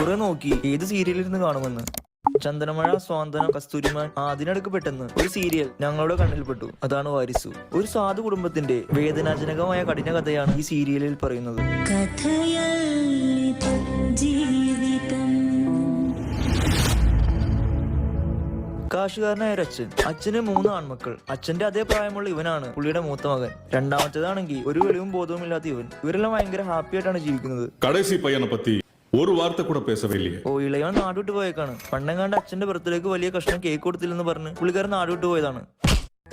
കുറെ നോക്കി ഏത് സീരിയലിൽ ഇരുന്ന് കാണുമെന്ന്. ചന്ദനമഴ സ്വാന്തനം കസ്തൂരിമാൻ ആ അതിനടുക്ക് പെട്ടെന്ന് ഒരു സീരിയൽ ഞങ്ങളുടെ കണ്ണിൽപ്പെട്ടു അതാണ് വാരിസു. ഒരു സാധു കുടുംബത്തിന്റെ വേദനാജനകമായ കഠിന കഥയാണ് ഈ സീരിയലിൽ പറയുന്നത്. കാശുകാരനായ ഒരു അച്ഛൻ. അച്ഛന് മൂന്ന് ആൺമക്കൾ. അച്ഛന്റെ അതേ പ്രായമുള്ള ഇവനാണ് പുള്ളിയുടെ മൂത്ത മകൻ. രണ്ടാമത്തേതാണെങ്കിൽ ഒരു വെളിവും ബോധവും ഇല്ലാത്ത ഇവൻ. ഇവരെല്ലാം ഭയങ്കര ഹാപ്പി ആയിട്ടാണ് ജീവിക്കുന്നത്. ഒരു വാർത്ത കൂടെ പേസവില്ലേ ഓ ഇളയവൻ നാടുവിട്ട് പോയേക്കാണ്. പണ്ണങ്ങാണ്ട് അച്ഛന്റെ ബർത്ത്ഡേക്ക് വലിയ കഷ്ണം കേക്ക് കൊടുത്തില്ലെന്ന് പറഞ്ഞ് പുള്ളിക്കാരൻ നാടുവിട്ട് പോയതാണ്.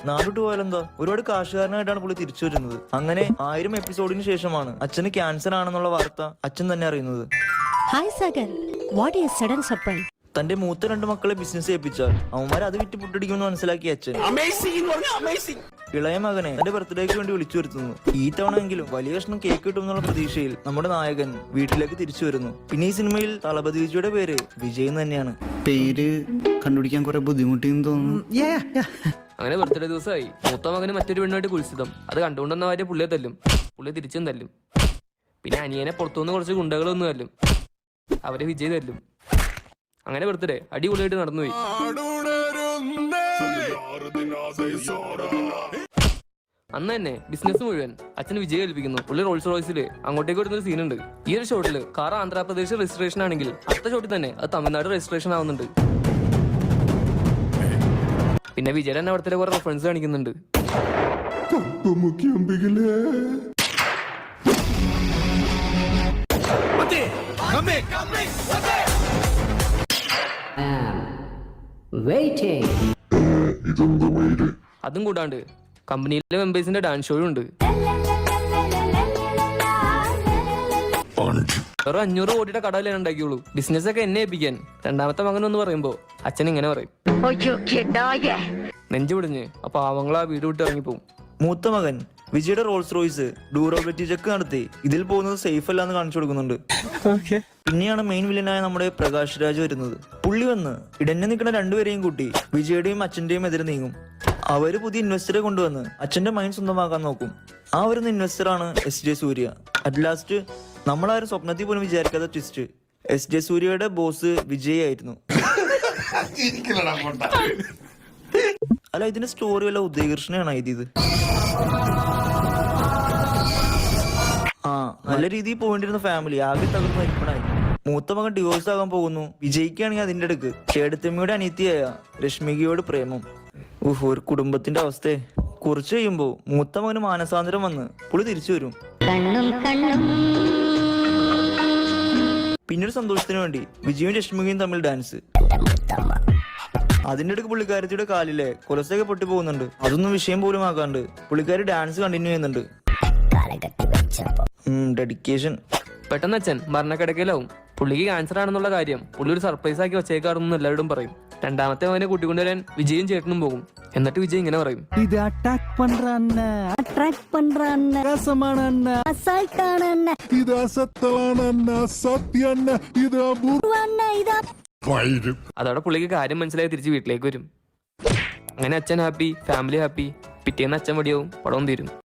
നാടുവിട്ട് പോയാലെന്താ? ഒരുപാട് കാശുകാരനായിട്ടാണ് പുള്ളി തിരിച്ചു വരുന്നത്. അങ്ങനെ ആയിരം എപ്പിസോഡിന് ശേഷമാണ് അച്ഛന് ക്യാൻസർ ആണെന്നുള്ള വാർത്ത അച്ഛൻ തന്നെ അറിയുന്നത്. Hi Sagan what is sudden surprise തന്റെ മൂത്ത രണ്ട് മക്കളെ ബിസിനസ് ഏൽപ്പിച്ചാൽ അവന്മാർ അത് വിറ്റ് പുട്ടടിക്കുമെന്ന് മനസ്സിലാക്കി അച്ഛൻ. ഇളയ മകനെ തന്റെ ബർത്ത്ഡേക്ക് വേണ്ടി വിളിച്ചു വരുത്തുന്നു. ഈ തവണയെങ്കിലും വലിയ കഷ്ണം കേക്ക് കിട്ടുമെന്നുള്ള പ്രതീക്ഷയിൽ നമ്മുടെ നായകൻ വീട്ടിലേക്ക് തിരിച്ചു വരുന്നു. പിന്നെ ഈ സിനിമയിൽ തളപതി വിജയുടെ പേര് വിജയ് തന്നെയാണ്. പേര് കണ്ടുപിടിക്കാൻ കുറെ ബുദ്ധിമുട്ടിന്ന് തോന്നുന്നു. അങ്ങനെ ബർത്ത്ഡേ ദിവസമായി. മൂത്ത മകന് മറ്റൊരു പെണ്ണുമായിട്ട് കുളിച്ചതും അത് കണ്ടുകൊണ്ടെന്ന ഭാര്യ പുള്ളിയെ തല്ലും. പുള്ളിയെ തിരിച്ചും തല്ലും. പിന്നെ അനിയനെ പുറത്തുനിന്ന് കുറച്ച് ഗുണ്ടകളൊന്നും തല്ലും. അവരെ വിജയ് തല്ലും. അങ്ങനെ ബർത്ത്ഡേ അടിപൊളിയായിട്ട് നടന്നുപോയി. അന്ന് തന്നെ ബിസിനസ് മുഴുവൻ അച്ഛൻ വിജയ് ഏൽപ്പിക്കുന്നു. പുള്ളി റോൾസ് റോയ്സിൽ അങ്ങോട്ടേക്ക് വരുന്ന ഒരു സീനുണ്ട് ഈ ഒരു ഷോട്ടിൽ കാർ ആന്ധ്രാപ്രദേശ് രജിസ്ട്രേഷൻ ആണെങ്കിൽ അടുത്ത ഷോട്ടിൽ തന്നെ അത് തമിഴ്നാട് രജിസ്ട്രേഷൻ ആവുന്നുണ്ട്. പിന്നെ വിജയൻ തന്നെ അവിടുത്തെ കുറെ റെഫറൻസ് കാണിക്കുന്നുണ്ട്. Waiting. അതും കൂടാണ്ട് കമ്പനിയിലെ മെമ്പേഴ്സിന്റെ ഡാൻസ് ഷോയും ഉണ്ട്. വെറും അഞ്ഞൂറ് കോടിയുടെ കടയിലേ ഉണ്ടാക്കിയുള്ളൂ. ബിസിനസ് ഒക്കെ എന്നെ ഏൽപ്പിക്കാൻ. രണ്ടാമത്തെ മകൻ എന്ന് പറയുമ്പോ അച്ഛൻ ഇങ്ങനെ പറയും. നെഞ്ചു പിടിഞ്ഞ് അപ്പൊ പാവങ്ങൾ ആ വീട് വിട്ട് ഇറങ്ങിപ്പോവും. മൂത്ത മകൻ വിജയുടെ റോൾസ് റോയ്സ് ഡ്യൂറബിലിറ്റി ചെക്ക് നടത്തി ഇതിൽ പോകുന്നത് സേഫ് അല്ല എന്ന് കാണിച്ചു കൊടുക്കുന്നുണ്ട്. പിന്നെയാണ് മെയിൻ വില്ലനായ നമ്മുടെ പ്രകാശ് രാജ് വരുന്നത്. പുള്ളി വന്ന് ഇടഞ്ഞു നിൽക്കുന്ന രണ്ടുപേരെയും കൂട്ടി വിജയുടെയും അച്ഛന്റെയും എതിരെ നീങ്ങും. അവർ പുതിയ ഇൻവെസ്റ്ററെ കൊണ്ടുവന്ന് അച്ഛന്റെ മൈൻഡ് സ്വന്തമാക്കാൻ നോക്കും. ആ വരുന്ന ഇൻവെസ്റ്റർ ആണ് S J Surya. At last നമ്മളാരും സ്വപ്നത്തിൽ പോലും വിചാരിക്കാത്ത ട്വിസ്റ്റ് എസ് ജെ സൂര്യയുടെ ബോസ് വിജയ് ആയിരുന്നു. അല്ല ഇതിന്റെ സ്റ്റോറി വല്ല ഉദയകൃഷ്ണനാണ് എഴുതിയത്? ആ നല്ല രീതിയിൽ പോകേണ്ടിരുന്ന ഫാമിലി ആകെ തകർന്ന് ഇരിക്കണായി മൂത്ത മകൻ ഡിവോഴ്സ് ആകാൻ പോകുന്നു. വിജയിക്കുകയാണെങ്കിൽ അതിന്റെ അടുക്ക്. ചേടത്തമ്മയുടെ അനിയത്തിയായ രശ്മികയോട് പ്രേമം. ഊഹ് ഒരു കുടുംബത്തിന്റെ അവസ്ഥയെ കുറച്ച് കഴിയുമ്പോ മൂത്ത മകന് മാനസാന്തരം വന്ന് പുളി തിരിച്ചു വരും. പിന്നൊരു കണ്ണും. പിന്നീട് സന്തോഷത്തിന് വേണ്ടി വിജയും രശ്മികയും തമ്മിൽ ഡാൻസ് അതിന്റെ അടുക്ക് പുള്ളിക്കാരത്തിയുടെ കാലിലെ കൊലസൊക്കെ പൊട്ടി പോകുന്നുണ്ട് അതൊന്നും വിഷയം പോലും ആക്കാണ്ട് പുള്ളിക്കാരി ഡാൻസ് കണ്ടിന്യൂ ചെയ്യുന്നുണ്ട്. ഡെഡിക്കേഷൻ പെട്ടെന്ന് അച്ഛൻ മരണക്കിടക്കയിലാവും പുള്ളിക്ക് ക്യാൻസർ ആണെന്നുള്ള കാര്യം പുള്ളി ഒരു സർപ്രൈസ് ആക്കി വെച്ചേക്കാറെന്ന് എല്ലാവരും പറയും. രണ്ടാമത്തെ അവനെ കൂട്ടിക്കൊണ്ടുവരാൻ വിജയും ചേട്ടനും പോകും. എന്നിട്ട് വിജയ് ഇങ്ങനെ പറയും. ഇത് അറ്റാക്ക് പண்ற ഇത് അതോടെ പുള്ളിക്ക് കാര്യം മനസ്സിലായി തിരിച്ച് വീട്ടിലേക്ക് വരും. അങ്ങനെ അച്ഛൻ ഹാപ്പി ഫാമിലി ഹാപ്പി പിറ്റേന്ന് അച്ഛൻ മടിയാവും പടവും തീരും.